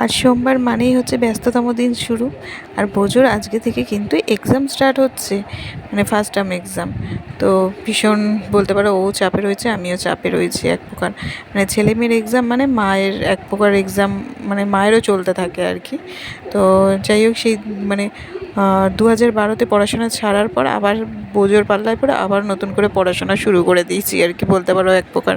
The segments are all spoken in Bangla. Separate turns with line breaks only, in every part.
আর সোমবার মানেই হচ্ছে ব্যস্ততম দিন শুরু। আর বোঝোর আজকে থেকে কিন্তু এক্সাম স্টার্ট হচ্ছে মানে ফার্স্ট টার্ম এক্সাম তো ভীষণ বলতে পারো ও চাপে রয়েছে, আমিও চাপে রয়েছি এক প্রকার। মানে ছেলে মেয়ের এক্সাম মানে মায়ের এক প্রকার এক্সাম মানে মায়েরও চলতে থাকে আর কি। তো যাই হোক সেই মানে দু হাজার বারোতে পড়াশোনা ছাড়ার পর আবার বোঝোর পাল্লায় পরে আবার নতুন করে পড়াশোনা শুরু করে দিয়েছি আর কি, বলতে পারো এক প্রকার।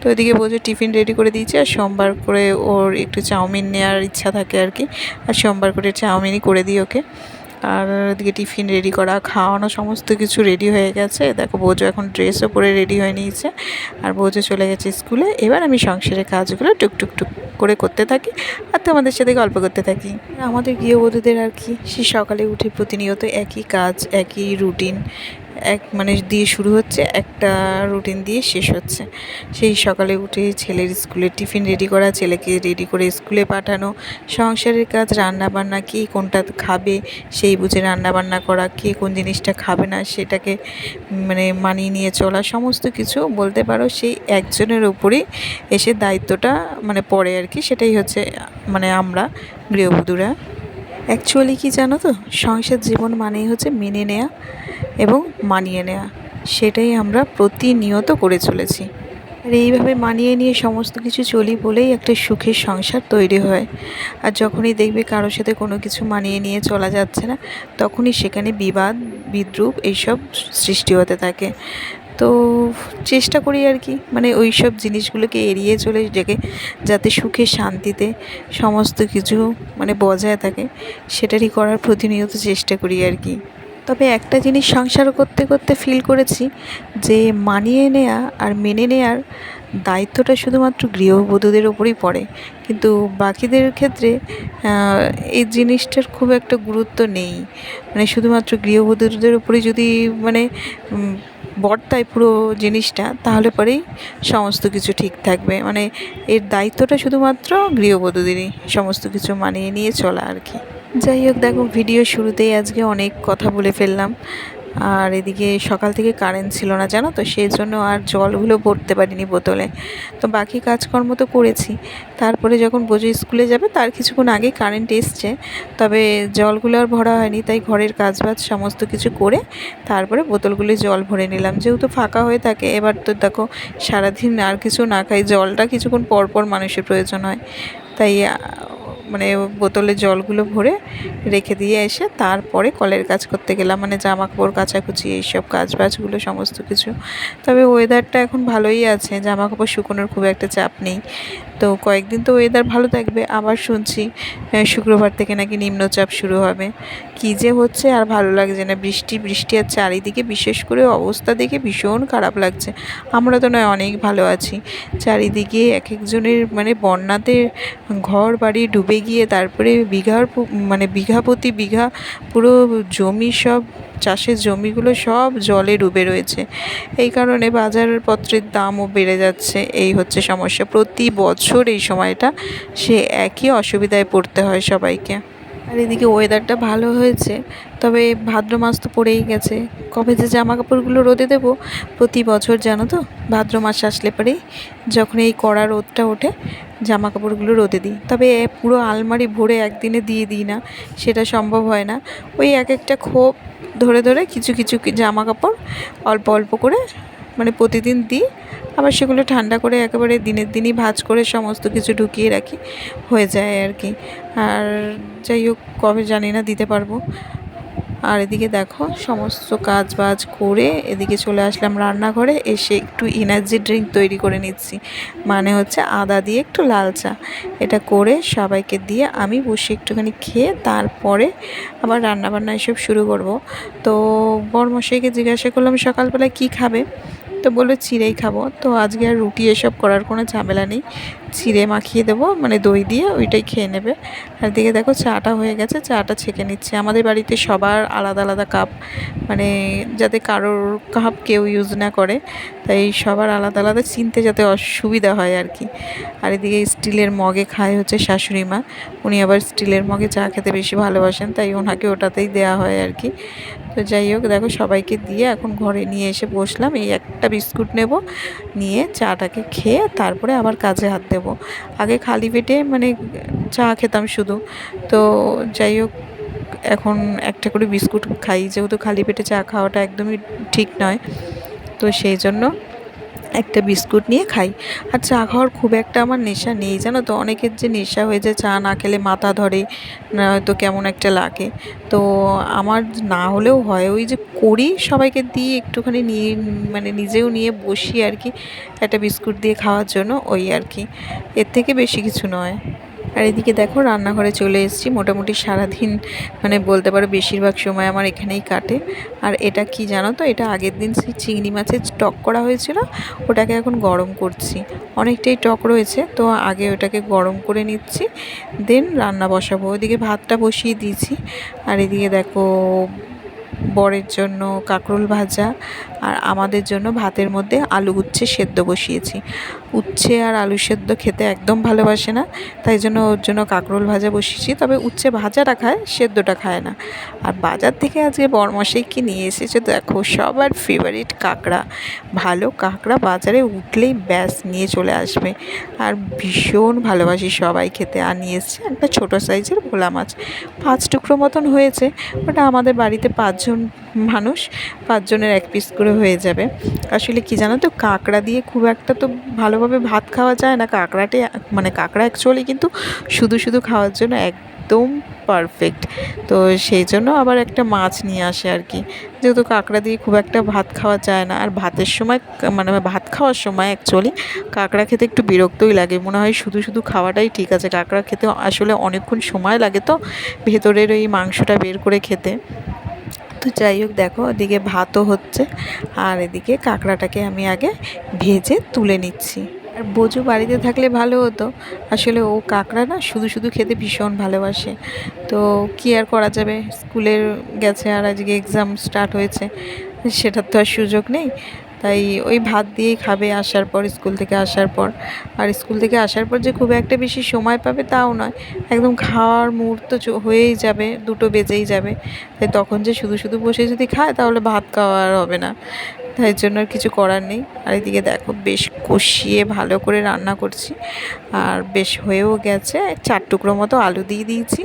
তো এদিকে বোঝো টিফিন রেডি করে দিয়েছি আর সোমবার করে ওর একটু চাউমিন নেওয়ার ইচ্ছা থাকে আর কি, আর সোমবার করে চাউমিনই করে দিই ওকে। আর এদিকে টিফিন রেডি করা, খাওয়ানো, সমস্ত কিছু রেডি হয়ে গেছে। দেখো বোঝো এখন ড্রেসও পরে রেডি হয়ে নিয়েছে। আর বোঝো চলে গেছে স্কুলে। এবার আমি সংসারের কাজগুলো টুকটুক টুক করে করতে থাকি আর তোমাদের সাথে গল্প করতে থাকি। আমাদের গৃহবধূদের আর কি, সে সকালে উঠে প্রতিনিয়ত একই কাজ, একই রুটিন এক মানে দিয়ে শুরু হচ্ছে, একটা রুটিন দিয়ে শেষ হচ্ছে। সেই সকালে উঠে ছেলের স্কুলে টিফিন রেডি করা, ছেলেকে রেডি করে স্কুলে পাঠানো, সংসারের কাজ রান্না বান্না কে কোনটা খাবে, সেই বুঝে রান্না বান্না করা, কে কোন জিনিসটা খাবে না, সেটাকে মানে মানিয়ে নিয়ে চলা, সমস্ত কিছু বলতে পারো সেই একজনের ওপরেই এসে দায়িত্বটা মানে পড়ে আর কি, সেটাই হচ্ছে মানে আমরা গৃহবধূরা অ্যাকচুয়ালি কি জানো তো? সংসার জীবন মানেই হচ্ছে মেনে নেওয়া এবং মানিয়ে নেওয়া সেটাই আমরা প্রতিনিয়ত করে চলেছি। আর এইভাবে মানিয়ে নিয়ে সমস্ত কিছু চলি বলেই একটা সুখের সংসার তৈরি হয়। আর যখনই দেখবে কারোর সাথে কোনো কিছু মানিয়ে নিয়ে চলা যাচ্ছে না, তখনই সেখানে বিবাদ, বিদ্রুপ এইসব সৃষ্টি হতে থাকে। তো চেষ্টা করি আর কি মানে ওই সব জিনিসগুলোকে এড়িয়ে চলে যাকে, যাতে সুখে, শান্তিতে সমস্ত কিছু মানে বজায় থাকে, সেটারই করার প্রতিনিয়ত চেষ্টা করি আর কি। তবে একটা জিনিস সংসার করতে করতে ফিল করেছি যে মানিয়ে নেয়া আর মেনে নেওয়ার দায়িত্বটা শুধুমাত্র গৃহবধূদের ওপরেই পড়ে। কিন্তু বাকিদের ক্ষেত্রে এই জিনিসটার খুব একটা গুরুত্ব নেই। মানে শুধুমাত্র গৃহবধূদের উপরেই যদি মানে বর্তায় পুরো জিনিসটা, তাহলে পরেই সমস্ত কিছু ঠিক থাকবে। মানে এর দায়িত্বটা শুধুমাত্র গৃহবধূদেরই সমস্ত কিছু মানিয়ে নিয়ে চলা আর কি। যাই হোক, দেখো, ভিডিও শুরুতেই আজকে অনেক কথা বলে ফেললাম। আর এদিকে সকাল থেকে কারেন্ট ছিল না, জানো তো? সেই জন্য আর জলগুলো ভরতে পারিনি বোতলে। তো বাকি কাজকর্ম তো করেছি। তারপরে যখন বোঝো স্কুলে যাবে, তার কিছুক্ষণ আগে কারেন্ট এসছে। তবে জলগুলো আর ভরা হয়নি, তাই ঘরের কাজবাজ সমস্ত কিছু করে তারপরে বোতলগুলি জল ভরে নিলাম। যেহেতু ফাঁকা হয়ে থাকে, এবার তো দেখো সারাদিন আর কিছু না খাই, জলটা কিছুক্ষণ পর পর মানুষের প্রয়োজন হয়। তাই মানে বোতলে জলগুলো ভরে রেখে দিয়ে এসে তারপরে কলের কাজ করতে গেলাম মানে জামা কাপড় কাচাকুচি, এইসব কাজ বাজগুলো সমস্ত কিছু। তবে ওয়েদারটা এখন ভালোই আছে জামা কাপড় শুকোনোর খুব একটা চাপ নেই। তো কয়েকদিন তো ওয়েদার ভালো থাকবে, আবার শুনছি শুক্রবার থেকে নাকি নিম্নচাপ শুরু হবে। কী যে হচ্ছে আর ভালো লাগছে না, বৃষ্টি বৃষ্টি আর চারিদিকে বিশেষ করে অবস্থা দেখে ভীষণ খারাপ লাগছে। আমরা তো নয়, অনেক ভালো আছি। চারিদিকে এক একজনের মানে বন্যাতে ঘর বাড়ি ডুবে গিয়ে তারপরে বিঘার মানে বিঘা প্রতি বিঘা পুরো জমি সব, চাষের জমিগুলো সব জলে ডুবে রয়েছে। এই কারণে বাজারপত্রের দামও বেড়ে যাচ্ছে। এই হচ্ছে সমস্যা। প্রতি বছর এই সময়টা সে একই অসুবিধায় পড়তে হয় সবাইকে। আর এদিকে ওয়েদারটা ভালো হয়েছে, তবে ভাদ্র মাস তো পড়েই গেছে। কবে যে জামা কাপড়গুলো রোদে দেবো, প্রতি বছর জানো তো, ভাদ্র মাস আসলে পরেই যখন এই কড়া রোদটা ওঠে জামা কাপড়গুলো রোদে দিই। তবে পুরো আলমারি ভরে একদিনে দিয়ে দিই না, সেটা সম্ভব হয় না। ওই এক একটা খোপ ধরে ধরে কিছু কিছু জামা কাপড় অল্প অল্প করে মানে প্রতিদিন দিই আবার সেগুলো ঠান্ডা করে একেবারে দিনের দিনই ভাজ করে সমস্ত কিছু ঢুকিয়ে রাখি, হয়ে যায় আর কি। আর যাই হোক, কবে জানি না দিতে পারব। আর এদিকে দেখো, সমস্ত কাজ বাজ করে এদিকে চলে আসলাম রান্নাঘরে, এসে একটু এনার্জি ড্রিঙ্ক তৈরি করে নিচ্ছি। মানে হচ্ছে আদা দিয়ে একটু লাল চা। এটা করে সবাইকে দিয়ে আমি বসে একটুখানি খেয়ে তারপরে আবার রান্নাবান্না এসব শুরু করব। তো বরমশাইকে জিজ্ঞাসা করলাম, সকালবেলায় কী খাবে? তো বলল চিড়েই খাব। তো আজকে আর রুটি এসব করার কোনো ঝামেলা নেই। চিড়ে মাখিয়ে দেবো মানে দই দিয়ে ওইটাই খেয়ে নেবে। আর দিকে দেখো চাটা হয়ে গেছে, চাটা ছেঁকে নিচ্ছে। আমাদের বাড়িতে সবার আলাদা আলাদা কাপ মানে যাতে কারোর কাপ কেউ ইউজ না করে, তাই সবার আলাদা আলাদা চিনতে যাতে অসুবিধা হয় আর কি। আর এদিকে স্টিলের মগে খায় হচ্ছে শাশুড়ি মা। উনি আবার স্টিলের মগে চা খেতে বেশি ভালোবাসেন, তাই ওনাকে ওটাতেই দেওয়া হয় আর কি। তো যাই হোক, দেখো সবাইকে দিয়ে এখন ঘরে নিয়ে এসে বসলাম। এই একটা বিস্কুট নেব, নিয়ে চাটাকে খেয়ে তারপরে আবার কাজে হাত দেব। আগে খালি পেটে মানে চা খেতাম শুধু। তো যাই হোক, এখন একটা করে বিস্কুট খাই। যেহেতু খালি পেটে চা খাওয়াটা একদমই ঠিক নয়, তো সেই জন্য একটা বিস্কুট নিয়ে খাই। আর চা খাওয়ার খুব একটা আমার নেশা নেই। জানো তো, অনেকের যে নেশা হয়ে যায়, চা না খেলে মাথা ধরে হয়তো কেমন একটা লাগে। তো আমার না হলেও হয়, ওই যে করি সবাইকে দিয়ে একটুখানি নিয়ে মানে নিজেও নিয়ে বসি আর কি, একটা বিস্কুট দিয়ে খাওয়ার জন্য, ওই আর কি। এর থেকে বেশি কিছু নয়। আর এদিকে দেখো, রান্নাঘরে চলে এসেছি। মোটামুটি সারাদিন মানে বলতে পারো বেশিরভাগ সময় আমার এখানেই কাটে। আর এটা কি জানো তো? এটা আগের দিন সেই চিংড়ি মাছের টক করা হয়েছিল, ওটাকে এখন গরম করছি। অনেকটাই টক রয়েছে, তো আগে ওটাকে গরম করে নিচ্ছি, দেন রান্না বসাবো। ওইদিকে ভাতটা বসিয়ে দিয়েছি। আর এদিকে দেখো, বরের জন্য কাঁকরোল ভাজা, আর আমাদের জন্য ভাতের মধ্যে আলু উচ্ছে সেদ্ধ বসিয়েছি। উচ্ছে আর আলু সেদ্ধ খেতে একদম ভালোবাসে না, তাই জন্য ওর জন্য কাঁকরোল ভাজা বসিয়েছি। তবে উচ্ছে ভাজাটা খায়, সেদ্ধটা খায় না। আর বাজার থেকে আজকে বরমশাই কি নিয়ে এসেছে দেখো সবার ফেভারিট কাঁকড়া। ভালো কাঁকড়া বাজারে উঠলেই ব্যাস, নিয়ে চলে আসবে। আর ভীষণ ভালোবাসি সবাই খেতে। আর নিয়ে এসছে একটা ছোটো সাইজের ভোলা মাছ পাঁচ টুকরো মতন হয়েছে ওটা আমাদের বাড়িতে পাঁচজন মানুষ পাঁচজনের এক পিস করে হয়ে যাবে। আসলে কি জানো তো, কাঁকড়া দিয়ে খুব একটা তো ভালোভাবে ভাত খাওয়া যায় না। কাঁকড়াটে মানে কাঁকড়া অ্যাকচুয়ালি কিন্তু শুধু শুধু খাওয়ার জন্য একদম পারফেক্ট তো সেই জন্য আবার একটা মাছ নিয়ে আসে আর কি। যেহেতু কাঁকড়া দিয়ে খুব একটা ভাত খাওয়া যায় না। আর ভাতের সময় মানে ভাত খাওয়ার সময় অ্যাকচুয়ালি কাঁকড়া খেতে একটু বিরক্তই লাগে। মনে হয় শুধু শুধু খাওয়াটাই ঠিক আছে। কাঁকড়া খেতে আসলে অনেকক্ষণ সময় লাগে তো ভেতরের ওই মাংসটা বের করে খেতে। তো যাই হোক, দেখো, ওদিকে ভাতও হচ্ছে, আর এদিকে কাঁকড়াটাকে আমি আগে ভেজে তুলে নিচ্ছি। আর বোঝো বাড়িতে থাকলে ভালো হতো। আসলে ও কাঁকড়া না, শুধু শুধু খেতে ভীষণ ভালোবাসে। তো কি আর করা যাবে? স্কুলের গেছে আর আজকে এক্সাম স্টার্ট হয়েছে, সেটার তো আর সুযোগ নেই। তাই ওই ভাত দিয়েই খাবে আসার পর, স্কুল থেকে আসার পর। আর স্কুল থেকে আসার পর যে খুব একটা বেশি সময় পাবে তাও নয়। একদম খাওয়ার মুহূর্ত হয়েই যাবে, দুটো বেজেই যাবে। তাই তখন যে শুধু শুধু বসে যদি খায় তাহলে ভাত খাওয়া আর হবে না। তাই জন্য আর কিছু করার নেই। আর এদিকে দেখো বেশ কষিয়ে ভালো করে রান্না করছি। আর বেশ হয়েও গেছে, চার টুকরো মতো আলু দিয়ে দিয়েছি।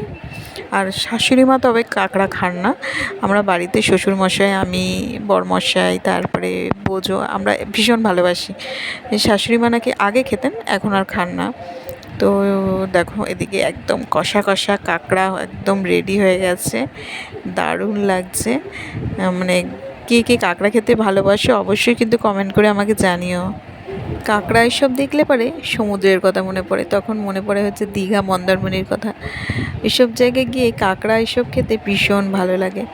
আর শাশুড়ি মা তবে কাঁকড়া খান না। আমরা বাড়িতে শ্বশুরমশাই, আমি, বরমশাই, তারপরে বোঝো আমরা ভীষণ ভালোবাসি। শাশুড়ি মা নাকি আগে খেতেন, এখন আর খান না। তো দেখো, এদিকে একদম কষা কষা কাঁকড়া একদম রেডি হয়ে গেছে। দারুণ লাগছে। মানে কে কে কাঁকড়া খেতে ভালোবাসে অবশ্যই কিন্তু কমেন্ট করে আমাকে জানিও। কাঁকড়া এসব দেখলে পরে সমুদ্রের কথা মনে পড়ে। তখন মনে পড়ে হচ্ছে দীঘা, মন্দারমণির কথা। এসব জায়গায় গিয়ে কাঁকড়া এসব খেতে ভীষণ ভালো লাগে।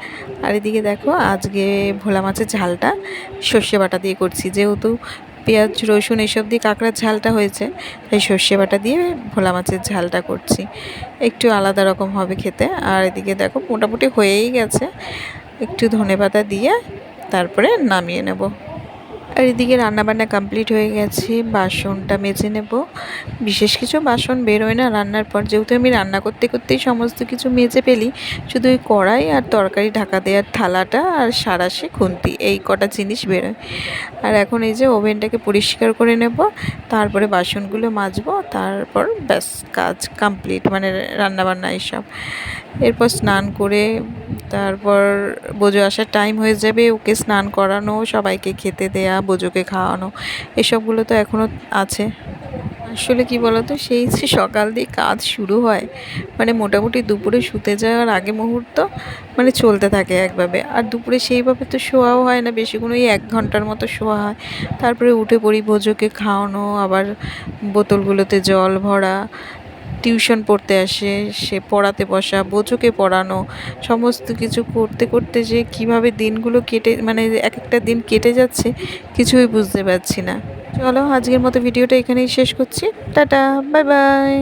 আর এদিকে দেখো, আজকে ভোলা মাছের ঝালটা সর্ষে বাটা দিয়ে করছি। যেহেতু পেঁয়াজ, রসুন এসব দিয়ে কাঁকড়ার ঝালটা হয়েছে, তাই সর্ষে বাটা দিয়ে ভোলা মাছের ঝালটা করছি। একটু আলাদা রকম হবে খেতে। আর এদিকে দেখো, মোটামুটি হয়েই গেছে। একটু ধনে পাতা দিয়ে তারপরে নামিয়ে নেব। আর এদিকে রান্নাবান্না কমপ্লিট হয়ে গেছে, বাসনটা মেজে নেব। বিশেষ কিছু বাসন বেরোয় না, রান্নার পর যেহেতু আমি রান্না করতে করতেই সমস্ত কিছু মেজে পেলি শুধু ওই কড়াই আর তরকারি ঢাকা দেওয়ার থালাটা আর সারাশে খুন্তি, এই কটা জিনিস বেরোয়। আর এখন এই যে ওভেনটাকে পরিষ্কার করে নেব, তারপরে বাসনগুলো মাজবো, তারপর ব্যাস কাজ কমপ্লিট মানে রান্নাবান্না এইসব। এরপর স্নান করে তারপর বোঝো আসার টাইম হয়ে যাবে, ওকে স্নান করানো, সবাইকে খেতে দেয়া বোঝোকে খাওয়ানো, এসবগুলো তো এখনও আছে। আসলে কি বলতো, সেই সকাল দিয়ে কাজ শুরু হয় মানে মোটামুটি দুপুরে শুতে যাওয়ার আগে মুহূর্ত মানে চলতে থাকে একভাবে। আর দুপুরে সেইভাবে তো শোয়াও হয় না বেশিক্ষণ ওই এক ঘণ্টার মতো শোয়া হয়। তারপরে উঠে পড়ি বোঝোকে খাওয়ানো, আবার বোতলগুলোতে জল ভরা টিউশন পড়তে আসে, সে পড়াতে বসা, বোঝোকে পড়ানো, সমস্ত কিছু করতে করতে যে কীভাবে দিনগুলো কেটে মানে এক একটা দিন কেটে যাচ্ছে, কিছুই বুঝতে পারছি না। চলো আজকের মতো ভিডিওটা এখানেই শেষ করছি। Tata, bye bye.